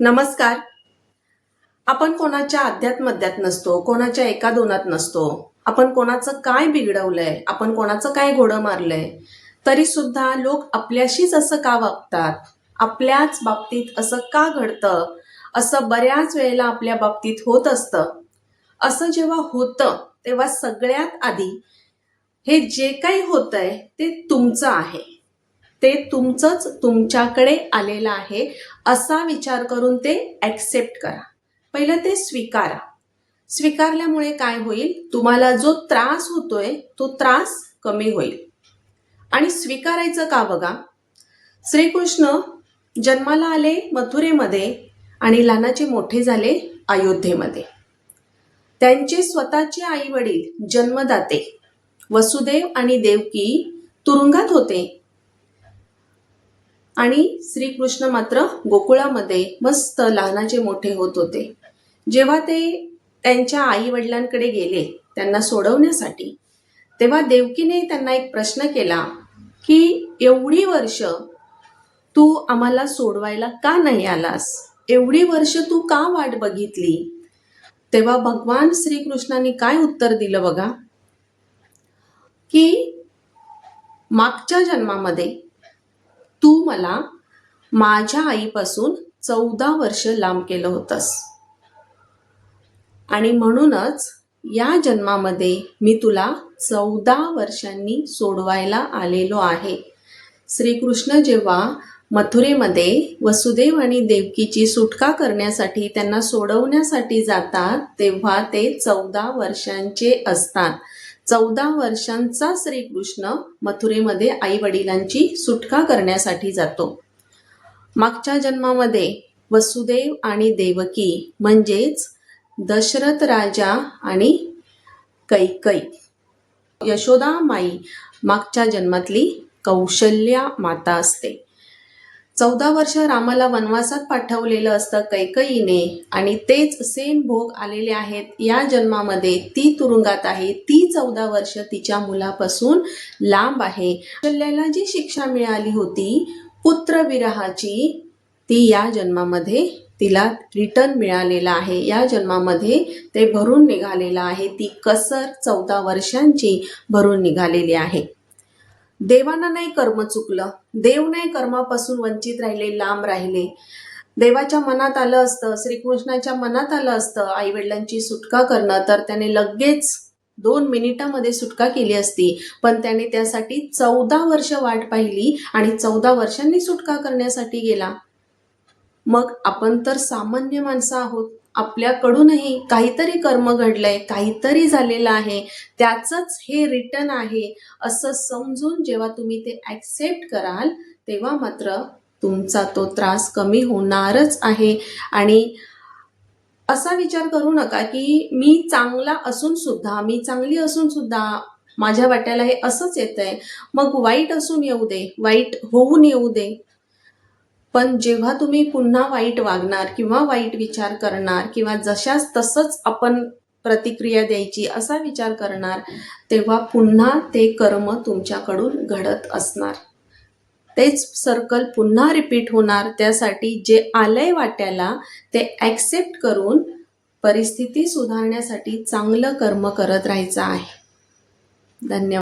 नमस्कार. आपण कोणाच्या अध्यात्मध्यात नसतो कोणाच्या एका दोनात नसतो. आपण कोणाचं काय बिघडवलंय आपण कोणाचं काय घोडं मारलंय तरी सुद्धा लोक आपल्याशीच असं का वागतात? आपल्याच बाबतीत असं का घडतं? असं बऱ्याच वेळेला आपल्या बाबतीत होत असतं. असं जेव्हा होतं तेव्हा सगळ्यात आधी हे जे काही होतंय ते तुमचं आहे. ते तुमचंच तुमच्याकडे आलेलं आहे असा विचार करून ते ॲक्सेप्ट करा. पहिलं ते स्वीकारा. स्वीकारल्यामुळे काय होईल? तुम्हाला जो त्रास होतोय तो त्रास कमी होईल. आणि स्वीकारायचं का बघा? श्रीकृष्ण जन्माला आले मथुरेमध्ये आणि लहानाचे मोठे झाले अयोध्येमध्ये. त्यांचे स्वतःचे आई वडील जन्मदाते वसुदेव आणि देवकी तुरुंगात होते. आणि श्रीकृष्ण मात्र गोकुळामध्ये मस्त लहानाचे मोठे होत होते. जेव्हा ते त्यांच्या आई वडिलांकडे गेले त्यांना सोडवण्यासाठी तेव्हा देवकीने त्यांना एक प्रश्न केला की एवढी वर्ष तू आम्हाला सोडवायला का नाही आलास? एवढी वर्ष तू का वाट बघितली? तेव्हा भगवान श्रीकृष्णाने काय उत्तर दिलं बघा? की मागच्या जन्मामध्ये तू मला माझ्या आईपासून चौदा वर्ष लांब केलं होतंस. आणि म्हणूनच या जन्मामध्ये मी तुला चौदा वर्षांनी सोडवायला आलेलो आहे. श्रीकृष्ण जेव्हा मथुरेमध्ये वसुदेव आणि देवकीची सुटका करण्यासाठी त्यांना सोडवण्यासाठी जातात तेव्हा ते चौदा वर्षांचे असतात. चौदा वर्षांचा श्रीकृष्ण मथुरेमध्ये आई वडिलांची सुटका करण्यासाठी जातो. मागच्या जन्मामध्ये वसुदेव आणि देवकी म्हणजेच दशरथ राजा आणि कैकई यशोदा माई मागच्या जन्मातली कौशल्या माता असते. चौदा वर्ष रामाला वनवासात पाठवलेलं असतं कैकईने आणि तेच सेम भोग आलेले आहेत. या जन्मामध्ये ती तुरुंगात आहे. ती चौदा वर्ष तिच्या मुलापासून लांब आहे. कौशल्याला जी शिक्षा मिळाली होती पुत्रविरहाची ती या जन्मामध्ये तिला रिटर्न मिळालेला आहे. या जन्मामध्ये ते भरून निघालेलं आहे. ती कसर चौदा वर्षांची भरून निघालेली आहे. देवाना नाही कर्म चुकलं. देव नाही कर्मापासून वंचित राहिले लांब राहिले. देवाच्या मनात आलं असतं श्रीकृष्णाच्या मनात आलं असतं आई वडिलांची सुटका करणं तर त्याने लगेच दोन मिनिटामध्ये सुटका केली असती. पण त्याने त्यासाठी चौदा वर्ष वाट पाहिली आणि चौदा वर्षांनी सुटका करण्यासाठी गेला. मग आपण तर सामान्य माणसं आहोत. आपल्याकडूनही काहीतरी कर्म घडलंय काहीतरी झालेलं आहे त्याचंच हे रिटर्न आहे असं समजून जेव्हा तुम्ही ते ॲक्सेप्ट कराल तेव्हा मात्र तुमचा तो त्रास कमी होणारच आहे. आणि असा विचार करू नका की मी चांगला असून सुद्धा मी चांगली असून सुद्धा माझ्या वाट्याला हे असंच येतंय. मग वाईट असून येऊ दे वाईट होऊन येऊ दे. पण जेव्हा तुम्ही पुन्हा वाईट वागणार किंवा वाईट विचार करणार किंवा जशाच तसंच आपण प्रतिक्रिया द्यायची असा विचार करणार तेव्हा पुन्हा ते कर्म तुमच्याकडून घडत असणार. तेच सर्कल पुन्हा रिपीट होणार. त्यासाठी जे आलंय वाट्याला ते ॲक्सेप्ट करून परिस्थिती सुधारण्यासाठी चांगलं कर्म करत राहायचं आहे. धन्यवाद.